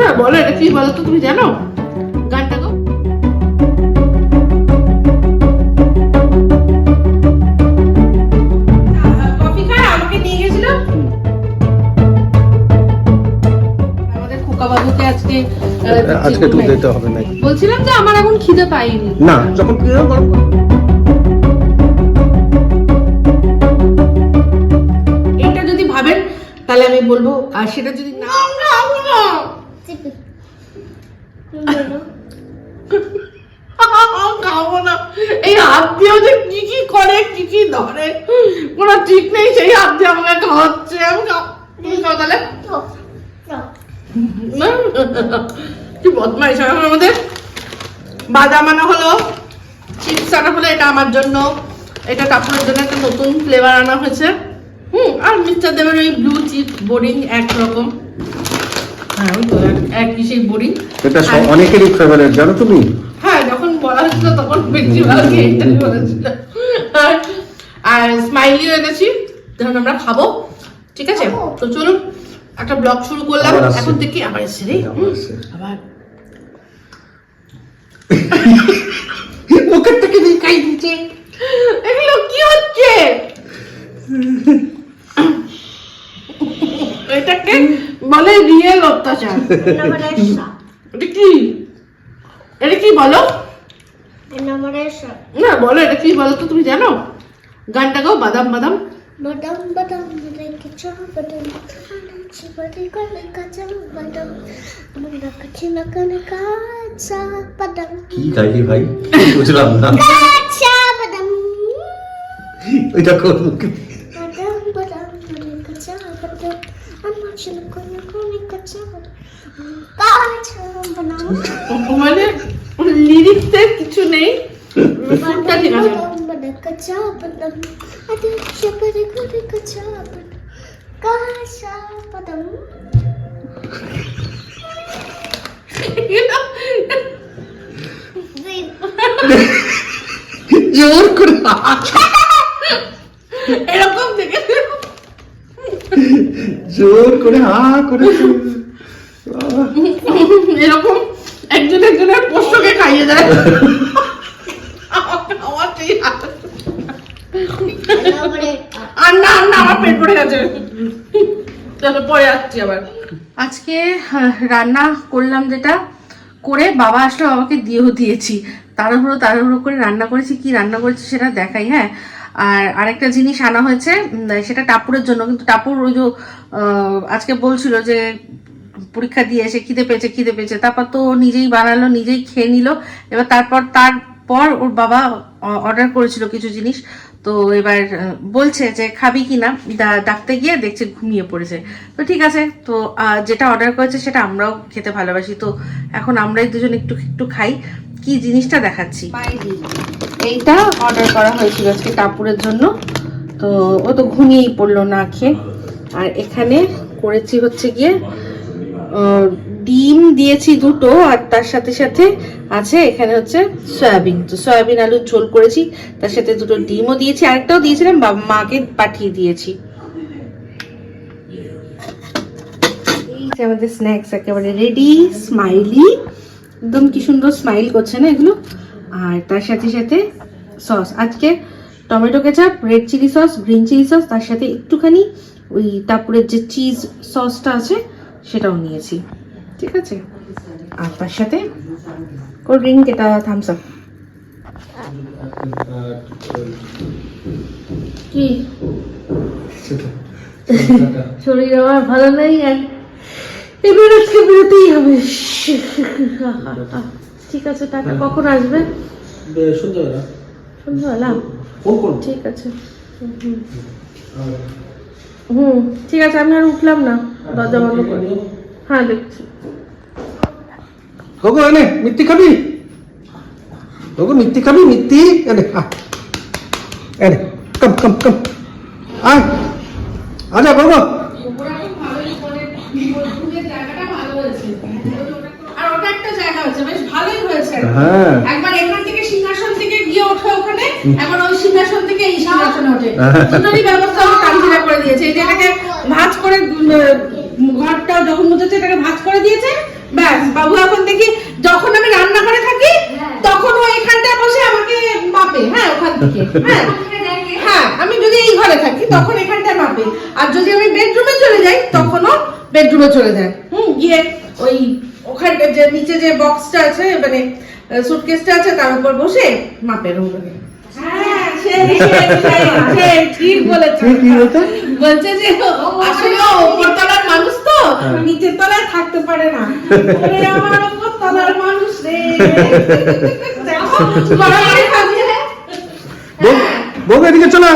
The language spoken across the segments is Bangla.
না বলো এটা কি বলো তো তুমি জানো? গানটা গো। কফি খায় আমাকে নিয়ে গেছিল। আমাদের খোকা বাবুকে আজকে আজকে ঘুমাই। দিতে হবে নাকি? বলছিলাম যে আমার এখন খিদে পাইনি। না যখন প্রিয় গরম এটা যদি ভাবেন তাহলে আমি বলব আর সেটা যদি না Tipi. Número. খাব না এই দিয়েও যে কি কি করে কি কি ধরে? কোনো ঠিক নেই সেই হাত দিয়ে আমাকে খাওয়াচ্ছে। আমি তুমি খাও তাহলে? কি বদমাইশ হয় আমার মধ্যে বাদাম আনা হলো চিপস আনা হলো এটা আমার জন্য। এটা কাপড়ের জন্য একটা নতুন ফ্লেভার আনা হয়েছে। হুম আর মিস্টার দেবের ওই ব্লু চিপ বোরিং একরকম। হ্যাঁ এক- একই সেই বোরিং এটা অনেকেরই ফেভারিট জানো তুমি? হ্যাঁ যখন বলা হচ্ছিল তখন বলেছিল। আর- আর স্মাইলিও এনেছি যখন আমরা খাব ঠিক আছে? তো চলুন একটা ব্লগ শুরু করলাম। এখন থেকে আবার এসে রে। আবার মুখের থেকে দেখাই দিচ্ছে এগুলো কি হচ্ছে? এটাকে বলে রিয়েল অত্যাচার. এটা কি? এটা কি বলো. না বলো এটা কি বলো তো তুমি জানো গানটা গাও বাদাম বাদাম Badam badam badam kacha badam Anachi badam kala kacha badam Munda kachina kana kacha badam কি গাইলি ভাই বুঝলাম না Kacha badam এটা করব কি? Badam badam badam kacha badam Anachi kana kana kacha badam Kacha badam মানে লিরিক্সের কিছু নেই সুরটা ঠিক আছে জোর করে এরকম দেখে জোর করে হা করে এরকম একজন একজনের পোষ্যকে খাইয়ে দেয়। পরে আবার। আজকে রান্না করলাম যেটা, করে বাবা আসলে, বাবাকে দিয়েও দিয়েছি। তাড়াহুড়ো তাড়াহুড়ো করে রান্না করেছি, কি রান্না করেছি সেটা দেখাই হ্যাঁ? আর আরেকটা জিনিস আনা হয়েছে সেটা টাপুরের জন্য, কিন্তু টাপুর ওই যে আজকে বলছিল যে পরীক্ষা দিয়ে এসে খিদে পেয়েছে খিদে পেয়েছে। তারপর তো নিজেই বানালো, নিজেই খেয়ে নিল। এবার তারপর তারপর ওর বাবা অর্ডার করেছিল কিছু জিনিস। তো এবার বলছে যে, খাবি কি না? ডাকতে গিয়ে দেখছে ঘুমিয়ে পড়েছে। তো ঠিক আছে, তো যেটা অর্ডার করেছে সেটা আমরাও খেতে ভালোবাসি। তো এখন আমরাই দুজন একটু একটু খাই। কি জিনিসটা দেখাচ্ছি? এইটা অর্ডার করা হয়েছিল আজকে কাপুরের জন্য। তো ও তো ঘুমিয়েই পড়ল না খেয়ে। আর এখানে করেছি হচ্ছে গিয়ে ডিম দিয়েছি দুটো আর তার সাথে সাথে আছে এখানে হচ্ছে সয়াবিন। তো সয়াবিন আলুর ঝোল করেছি, তার সাথে দুটো ডিমও দিয়েছি, আরেকটাও দিয়েছিলাম মাকে পাঠিয়ে দিয়েছি। এই আমাদের স্ন্যাক্স একেবারে রেডি স্মাইলি একদম কি সুন্দর স্মাইল করছে না এগুলো? আর তার সাথে সাথে সস আজকে tomato ketchup red chilli sauce green chilli sauce তার সাথে একটুখানি ওই তারপরে যে চিজ সসটা আছে সেটাও নিয়েছি। ঠিক আছে? আর তার সাথে কোল্ড ড্রিঙ্ক এটা থামস আপ কি? শরীর আমার ভালো নেই আর? এবার আজকে বেরোতেই হবে। ঠিক আছে টাকা কখন আসবে? সন্ধ্যাবেলা। সন্ধ্যাবেলা? ঠিক আছে। হুম, হুম। হুম ঠিক আছে আমি আর উঠলাম না। দরজা বন্ধ করে। হ্যাঁ দেখছি। গগো এনে মিত্তি খাবি? গগো মিত্তি খাবি? মিত্তি? এনে। এনে কম কম কম আয়। আজা গগো। আর ওটা একটা জায়গা হয়েছে বেশ ভালোই হয়েছে। হ্যাঁ। একবার এখান থেকে সিংহাসন থেকে গিয়ে একবার ওই সিংহাসন থেকে এই সিংহাসনে ওঠে। হ্যাঁ। ব্যবস্থা আমার কাঞ্জিরা করে দিয়েছে। এই এটাকে ভাঁজ করে উম, ঘরটাও যখন মুছেছে এটাকে ভাঁজ করে দিয়েছে। ব্যাস বাবু এখন দেখি যখন আমি রান্না করে থাকি তখন ও এখানটায় বসে আমাকে মাপে হ্যাঁ ওখান থেকে হ্যাঁ। হ্যাঁ আমি যদি এই ঘরে থাকি তখন এখানটায় মাপে। আর যদি আমি বেডরুমে চলে যাই তখনও বেডরুমে চলে যায়। হুম গিয়ে ওই ওখানটা যে নিচে যে বক্সটা আছে মানে সুটকেসটা আছে তার উপর বসে মাপের উপরে হ্যাঁ, সেই, সেই, সেই, সেই, ঠিক বলেছ। কি কি বলতো? বলছে যে আসলে ও উপর তলার মানুষ তো হ্যাঁ। নিচের তলায় থাকতে পারে না আমার উপর তলার মানুষ রে। বউ এদিকে চলে।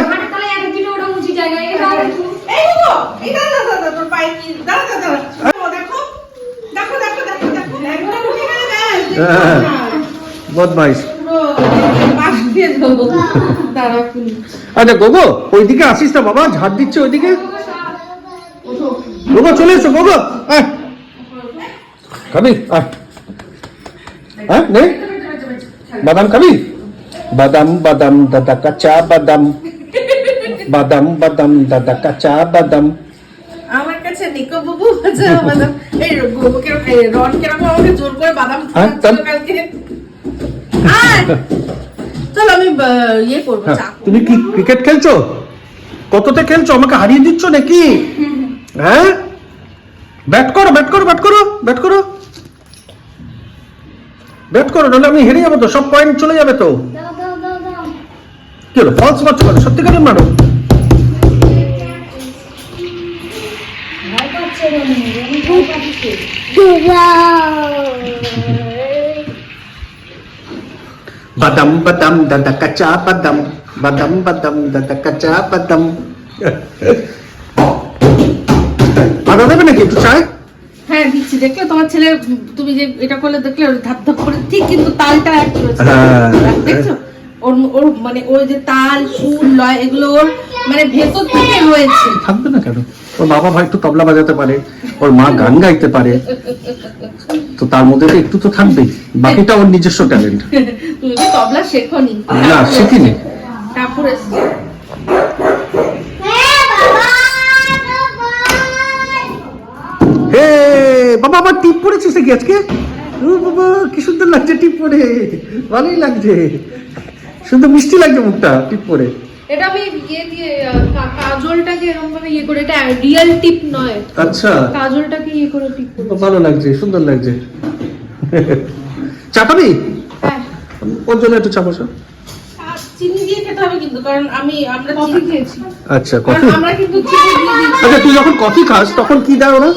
বদমাইশ আচ্ছা গোগো ওইদিকে আসিস না বাবা ঝাড় দিচ্ছে ওইদিকে। গোগো চলে এসো গোগো। আয় খাবি? আয় হ্যাঁ নে। বাদাম খাবি? বাদাম বাদাম দাদা কাঁচা বাদাম। বাদাম বাদাম দাদা কাঁচা বাদাম। আমার কাছে নিকো বাবু আছে বাদাম এই গোবু কেরকম রন কেরকম আমাকে জোর করে বাদাম কালকে। আয়! চল আমি ইয়ে করব হ্যাঁ, চা করব। তুমি কি ক্রিকেট খেলছো? কততে খেলছো? আমাকে হারিয়ে দিচ্ছ নাকি? হ্যাঁ? ব্যাট করো ব্যাট করো ব্যাট করো ব্যাট করো। ব্যাট করো নাহলে আমি হেরে যাব তো সব পয়েন্ট চলে যাবে তো। দাও দাও দাও দাও কি হলো ফলস মারছো কেন সত্যিকারের মারো ভয় পাচ্ছে রনি রনি ভয় পাচ্ছে। দাও বাদাম বাদাম দাদা কাঁচা বাদাম বাদাম বাদাম দাদা কাঁচা বাদাম দেবে নাকি একটু চায় হ্যাঁ দিচ্ছি। দেখলে তোমার ছেলে তুমি যে এটা করলে দেখলে ধাপ ধাপ করে ঠিক কিন্তু তালটা এক হ্যাঁ। দেখছ? ওর ওর মানে ওর যে তাল সুর লয় এগুলো ওর মানে ভেতর থেকে রয়েছে। থাকবে না কেন? ওর বাবা ভাই একটু তবলা বাজাতে পারে ওর মা গান গাইতে পারে। তো তার মধ্যে তো একটু তো থাকবেই। বাকিটা ওর নিজস্ব ট্যালেন্ট। তুমি তো তবলা শেখনি। না শিখিনি। তারপর হে বাবা আবার টিপ পড়েছিস নাকি আজকে? বাবা কি সুন্দর লাগছে টিপ পরে। ভালোই লাগছে। সুন্দর মিষ্টি লাগছে মুখটা টিপ পরে এটা আমি ইয়ে দিয়ে কাজলটাকে এরকম ভাবে ইয়ে করে এটা রিয়েল টিপ নয়। আচ্ছা। কাজলটাকে ইয়ে করে টিপ করে। ভালো লাগছে সুন্দর লাগছে। চা খাবি হ্যাঁ। ওর জন্য একটু চা চিনি দিয়ে খেতে হবে কিন্তু কারণ আমি আমরা চিনি খেয়েছি। আচ্ছা কফি। আমরা কিন্তু চিনি দিয়ে আচ্ছা তুই যখন কফি খাস তখন কি দেয় ওরা?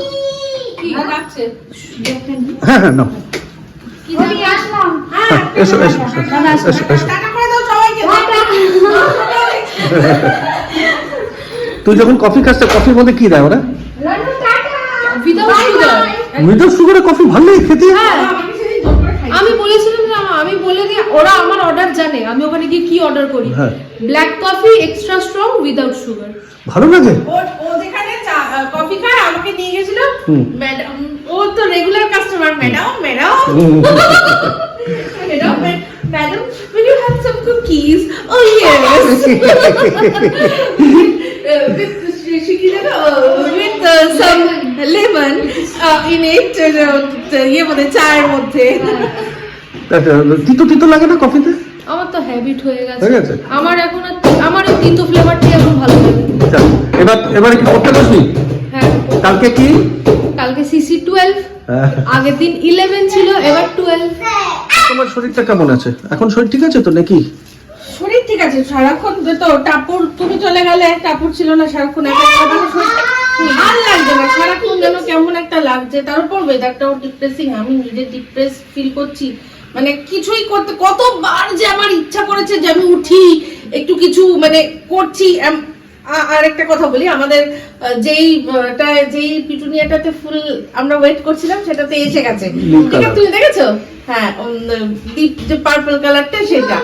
হ্যাঁ হ্যাঁ না কি আসলাম হ্যাঁ, এসো এসো এসো এসো। তুই যখন কফি খাস কফির মধ্যে কি দেয় ওরা? উইদাউট সুগার সুগারে কফি ভালো লাগে খেতে। হ্যাঁ। আমি বলেছিলাম যে আমা- বলে দিই ওরা আমার অর্ডার জানে। আমি ওখানে গিয়ে কি অর্ডার করি? হ্যাঁ। Black coffee extra strong without sugar ভালো লাগে? ও ও যেখানে চা- কফি খায় আমাকে নিয়ে গেছিল। ম্যাডাম ও তো regular customer madam madam madam. Madam will you have some cookies? Oh yes. Uh, with she she uh, with uh, some lemon uh, in it ইয়ে মধ্যে চায়ের মধ্যে তিতো তিতো লাগে না কফিতে আমার তো হ্যাবিট হয়ে গেছে? আমার এখন আর আমার এই তিতো ফ্লেভারটাই এখন ভালো লাগে আচ্ছা, এবার কি করতে হ্যাঁ কালকে কি? কালকে সিসি টুয়েলভ হ্যাঁ। আগের দিন ইলেভেন ছিল এবার টুয়েলভ তোমার শরীরটা কেমন আছে? এখন শরীর ঠিক আছে তো নাকি? শরীর ঠিক আছে সারাক্ষণ তো টাপুর তুমি চলে গেলে টাপুর ছিল না সারাক্ষণ ভালো লাগছে না সারাক্ষণ যেন কেমন একটা লাগছে তার উপর ওয়েদারটাও ডিপ্রেসিং আমি নিজে ডিপ্রেস ফিল করছি। মানে কিছুই করতে কতবার যে আমার ইচ্ছা করেছে যে আমি উঠি একটু কিছু মানে করছি আর একটা কথা বলি আমাদের যেই যেই পিটুনিয়াটাতে ফুল আমরা ওয়েট করছিলাম সেটাতে এসে গেছে। ঠিক আছে তুমি দেখেছ? হ্যাঁ যে পার্পল কালারটা সেটা।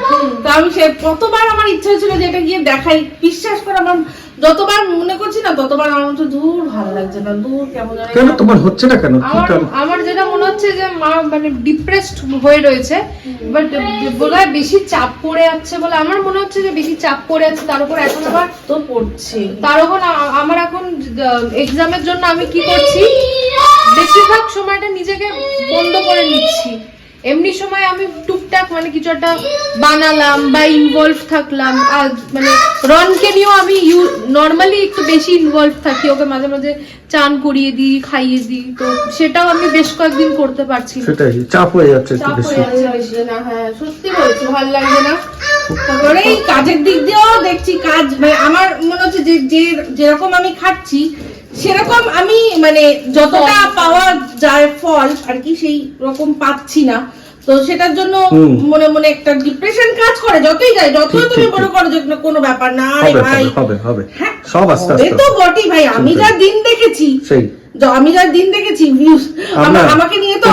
তো আমি সে কতবার আমার ইচ্ছা হয়েছিল যে এটা গিয়ে দেখাই বিশ্বাস করে আমার যতবার মনে করছি না ততবার আমার হচ্ছে দূর ভালো লাগছে না দূর কেমন কেন? তোমার হচ্ছে না কেন? আমার আমার যেটা মনে হচ্ছে যে মা মানে ডিপ্রেসড হয়ে রয়েছে বাট বলে হয় বেশি চাপ পড়ে যাচ্ছে বলে আমার মনে হচ্ছে যে বেশি চাপ পড়ে আছে তার উপর এখন আবার তো পড়ছে। তার উপর আমার এখন এক্সামের জন্য আমি কি করছি? বেশিরভাগ সময়টা নিজেকে বন্ধ করে নিচ্ছি। এমনি সময় আমি টুকটাক মানে কিছু একটা বানালাম বা ইনভলভ থাকলাম। আর মানে রনকে নিয়েও আমি ইউ নর্মালি একটু বেশি ইনভলভ থাকি। ওকে মাঝে মাঝে চান করিয়ে দিই খাইয়ে দিই। তো সেটাও আমি বেশ কয়েকদিন করতে পারছি সেটাই চাপ হয়ে যাচ্ছে চাপ হয়ে না হ্যাঁ সত্যি বলছি ভালো লাগছে না। তারপরে এই কাজের দিক দিয়েও দেখছি কাজ মানে আমার মনে হচ্ছে যে যে যেরকম আমি খাচ্ছি সেরকম আমি মানে যতটা পাওয়া যায় ফল আর কি সেই রকম পাচ্ছি না। তো সেটার জন্য মনে মনে একটা ডিপ্রেশন কাজ করে যতই যায় যতই ঠিক, তুমি মনে করো যে কোনো ব্যাপার না আরে ভাই। হবে হবে হ্যাঁ, সব আস্তে আস্তে তো বটেই ভাই আমি যা দিন দেখেছি সেই। আমি যা দিন দেখেছি আমাকে নিয়ে তো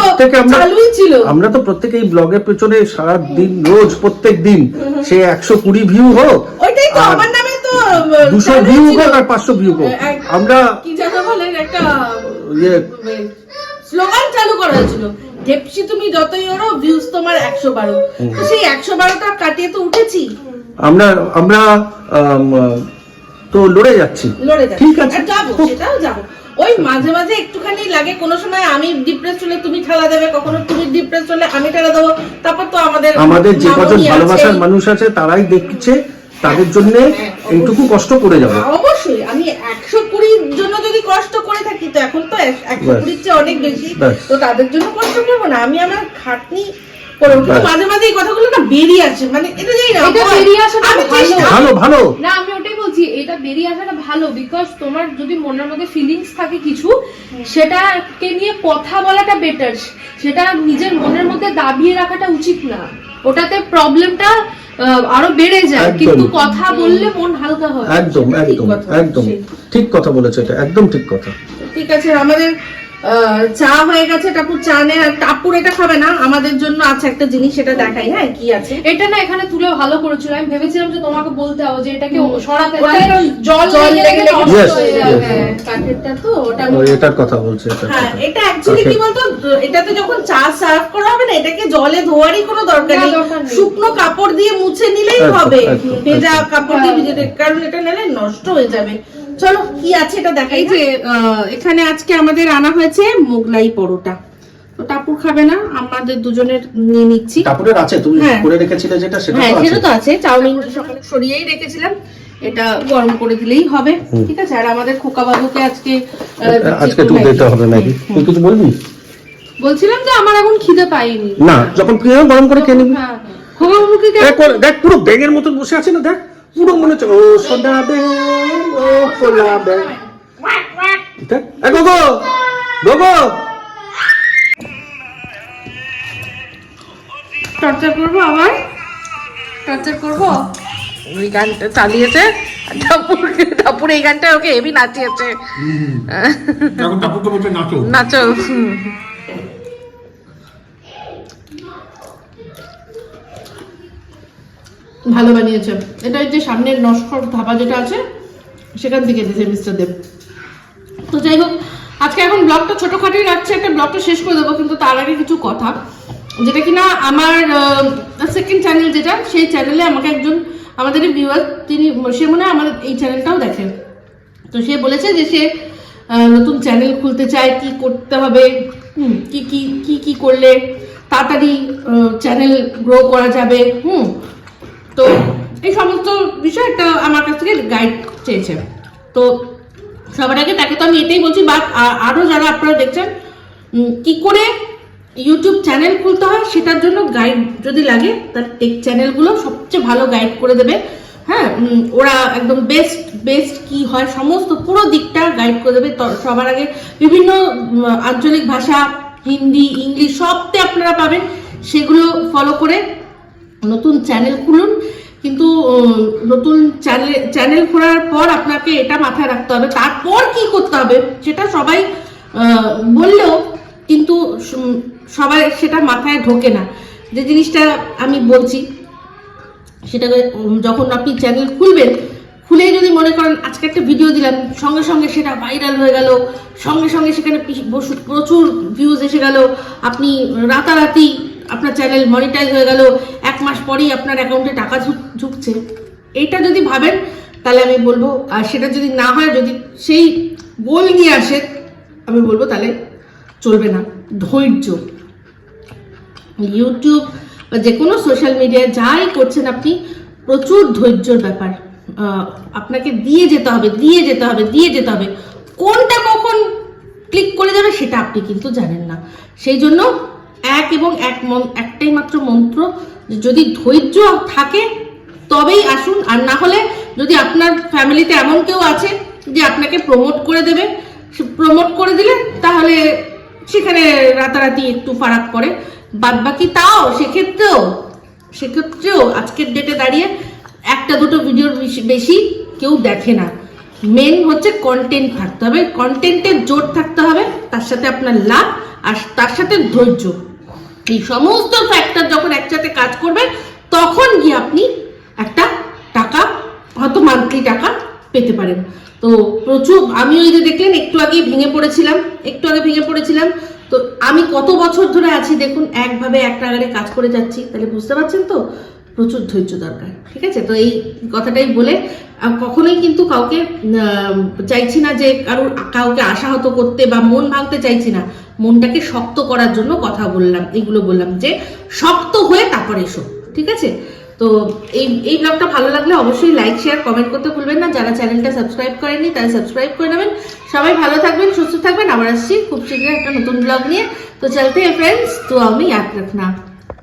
চালুই ছিল। আমরা তো প্রত্যেকে এই ব্লগের পেছনে সারা দিন রোজ প্রত্যেক দিন সে একশো কুড়ি ভিউ হোক ওইটাই তো আমার নামে তো দুশো ভিউ হোক আর পাঁচশো ভিউ হোক। আমরা কি যেন বলেন একটা ইয়ে। স্লোগান চালু করা হয়েছিল। তুমি যতই ওরো ভিউজ তোমার একশো বারো। তো সেই একশো বারোটা কাটিয়ে তো উঠেছি। আমরা আমরা তো লড়ে যাচ্ছি। লড়ে ঠিক আছে। যাব সেটাও যাব। ওই মাঝে মাঝে একটুখানি লাগে কোনো সময় আমি ডিপ্রেস হলে তুমি ঠেলা দেবে কখনো তুমি ডিপ্রেস হলে আমি ঠেলা দেবো তারপর তো আমাদের আমাদের যে কজন ভালোবাসার মানুষ আছে তারাই দেখছে। তাদের জন্য হ্যাঁ, এইটুকু কষ্ট করে যাব। অবশ্যই আমি একশো কুড়ির জন্য যদি কষ্ট করে থাকি তো এখন তো একশো কুড়ির চেয়ে অনেক বেশি। তো তাদের জন্য কষ্ট করব না আমি আমার খাটনি করব কিন্তু ব্যাস। মাঝে মাঝে এই কথাগুলো না বেরিয়ে আসে মানে এটা জানি না এটা বেরিয়ে আসাটা ভালো। ভালো ভালো। না আমি ওটাই বলছি এটা বেরিয়ে আসাটা ভালো বিকজ তোমার যদি মনের মধ্যে ফিলিংস থাকে কিছু সেটাকে নিয়ে কথা বলাটা বেটার সেটা নিজের মনের মধ্যে দাবিয়ে রাখাটা উচিত না। ওটাতে প্রবলেমটা আরও বেড়ে যায়। কিন্তু কথা বললে মন হালকা হয়। একদম একদম একদম। ঠিক কথা বলেছে এটা একদম ঠিক কথা। ঠিক আছে আমাদের চা হয়ে গেছে টাপু চা নে। টাপুর এটা খাবে না আমাদের জন্য আছে একটা জিনিস সেটা দেখাই হ্যাঁ কি আছে। এটা না এখানে তুলে ভালো করেছিল আমি ভেবেছিলাম যে তোমাকে বলতে হবে যে এটাকে সরাতে জল জল লেগে হয়ে হ্যাঁ, কাঠেরটা তো ওটা এটার কথা বলছে এটা হ্যাঁ এটা অ্যাকচুয়ালি কি বলতো এটাতে যখন চা সার্ভ করা হবে না এটাকে জলে ধোয়ারই কোনো দরকার নেই। শুকনো কাপড় দিয়ে মুছে নিলেই হবে। ভেজা কাপড় দিয়ে ভিজে কারণ এটা নিলে নষ্ট হয়ে যাবে। চলো কি আছে এটা দেখাই যে আহ, এখানে আজকে আমাদের আনা হয়েছে মোগলাই পরোটা। তো টাপুর খাবে না আমাদের দুজনের নিয়ে নিচ্ছি। কাপড়ের আছে তুমি হ্যাঁ। করে রেখেছিলে যেটা সেটা হ্যাঁ সেটা তো আছে চাউমিন সকালে সরিয়েই রেখেছিলাম এটা গরম করে দিলেই হবে ঠিক আছে? আর আমাদের খোকা বাবুকে আজকে আহ, আজকে তুই দিতে হবে নাকি? তুই কিছু বলবি? বলছিলাম যে আমার এখন খিদে পাইনি। না যখন খেয়ে গরম করে খেয়ে নিবি। হ্যাঁ খোকা বাবুকে দেখ পুরো ব্যাঙের মতন বসে আছে না দেখ। পুরো মনে হচ্ছে ও সোনা ব্যাং ও সোনা ব্যাং দেখ এ গোগো! গোগো! টর্চার করব আবার? টর্চার করব? ওই গানটা চালিয়েছে। ঠাকুর এই গানটা ওকে হেভি নাচিয়েছে। নাচো। নাচো ভালো বানিয়েছে। এটা যে সামনের নস্কর ধাবা যেটা আছে, সেখান থেকে দিয়েছে মিস্টার দেব। তো যাই হোক, আজকে এখন ব্লগটা ছোটখাটোই রাখছে, একটা ব্লগটা শেষ করে দেবো, কিন্তু তার আগে কিছু কথা। যেটা কিনা আমার সেকেন্ড চ্যানেল যেটা, সেই চ্যানেলে আমাকে একজন, আমাদের ভিউয়ার তিনি, সে মনে হয় আমাদের এই চ্যানেলটাও দেখেন তো সে বলেছে যে সে নতুন চ্যানেল খুলতে চায়, কি করতে হবে কি কি কি কি করলে তাড়াতাড়ি চ্যানেল গ্রো করা যাবে, হুম তো এই সমস্ত বিষয় একটা আমার কাছ থেকে গাইড চেয়েছে। তো সবার আগে তাকে তো আমি এটাই বলছি, বা আ- আরও যারা আপনারা দেখছেন কি করে ইউটিউব চ্যানেল খুলতে হয় সেটার জন্য গাইড যদি লাগে, তার টেক চ্যানেলগুলো সবচেয়ে ভালো গাইড করে দেবে। হ্যাঁ ওরা একদম বেস্ট বেস্ট কি হয়, সমস্ত পুরো দিকটা গাইড করে দেবে। সবার আগে বিভিন্ন আঞ্চলিক ভাষা, হিন্দি, ইংলিশ সবতে আপনারা পাবেন। সেগুলো ফলো করে নতুন চ্যানেল খুলুন কিন্তু নতুন চ্যানেল চ্যানেল খোলার পর আপনাকে এটা মাথায় রাখতে হবে। তারপর কি করতে হবে সেটা সবাই বললেও কিন্তু সবাই সেটা মাথায় ঢোকে না। যে জিনিসটা আমি বলছি উম, যখন আপনি চ্যানেল খুলবেন খুলে যদি মনে করেন আজকে একটা ভিডিও দিলাম সঙ্গে সঙ্গে সেটা ভাইরাল হয়ে গেল সঙ্গে সঙ্গে সেখানে প্রচুর ভিউজ এসে গেল আপনি রাতারাতি আপনার চ্যানেল মনিটাইজ হয়ে গেল, এক মাস পরেই আপনার অ্যাকাউন্টে টাকা ঢুকছে এইটা যদি ভাবেন, তাহলে আমি বলব, আর সেটা যদি না হয়, যদি সেই গোল নিয়ে আসে, আমি বলব তাহলে চলবে না, ধৈর্য। ইউটিউব বা যে কোনো সোশ্যাল মিডিয়ায় যাই করছেন আপনি, প্রচুর ধৈর্যর ব্যাপার। আপনাকে দিয়ে যেতে হবে, দিয়ে যেতে হবে, দিয়ে যেতে হবে। কোনটা কখন ক্লিক করে যাবে, সেটা আপনি কিন্তু জানেন না। সেই জন্য এক এবং এক একটাই মাত্র মন্ত্র। যদি ধৈর্য থাকে, তবেই আসুন। আর না হলে যদি আপনার ফ্যামিলিতে এমন কেউ আছে যে আপনাকে প্রমোট করে দেবে প্রমোট করে দিলে তাহলে সেখানে রাতারাতি একটু ফারাক পড়ে। বাদ বাকি তাও সেক্ষেত্রেও সেক্ষেত্রেও আজকের ডেটে দাঁড়িয়ে একটা দুটো ভিডিওর বেশি কেউ দেখে না। মেন হচ্ছে কন্টেন্ট থাকতে হবে। কন্টেন্টের জোর থাকতে হবে, তার সাথে আপনার লাভ, আর তার সাথে ধৈর্য। এই সমস্ত ফ্যাক্টর যখন একসাথে কাজ করবে, তখন গিয়ে আপনি একটা টাকা, হয়তো মান্থলি টাকা পেতে পারেন। তো প্রচুর আমি ওই যে দেখলেন, একটু আগে ভেঙে পড়েছিলাম, একটু আগে ভেঙে পড়েছিলাম। তো আমি কত বছর ধরে আছি, দেখুন, একভাবে এক নাগারে কাজ করে যাচ্ছি, তাহলে বুঝতে পারছেন তো? প্রচুর ধৈর্য দরকার, ঠিক আছে? তো এই কথাটাই বলে কখনোই কিন্তু কাউকে চাইছি না যে কারোর, কাউকে আশাহত করতে বা মন ভাঙতে চাইছি না। মনটাকে শক্ত করার জন্য কথা বললাম, এগুলো বললাম যে শক্ত হয়ে তারপর এসো, ঠিক আছে? তো এই এই ব্লগটা ভালো লাগলে অবশ্যই লাইক শেয়ার কমেন্ট করতে ভুলবেন না। যারা চ্যানেলটা সাবস্ক্রাইব করেনি তারা সাবস্ক্রাইব করে নেবেন। সবাই ভালো থাকবেন, সুস্থ থাকবেন। আবার আসছি খুব শীঘ্রই একটা নতুন ব্লগ নিয়ে। তো চলতে ফ্রেন্ডস তো আমি ইয়াদ রাখনা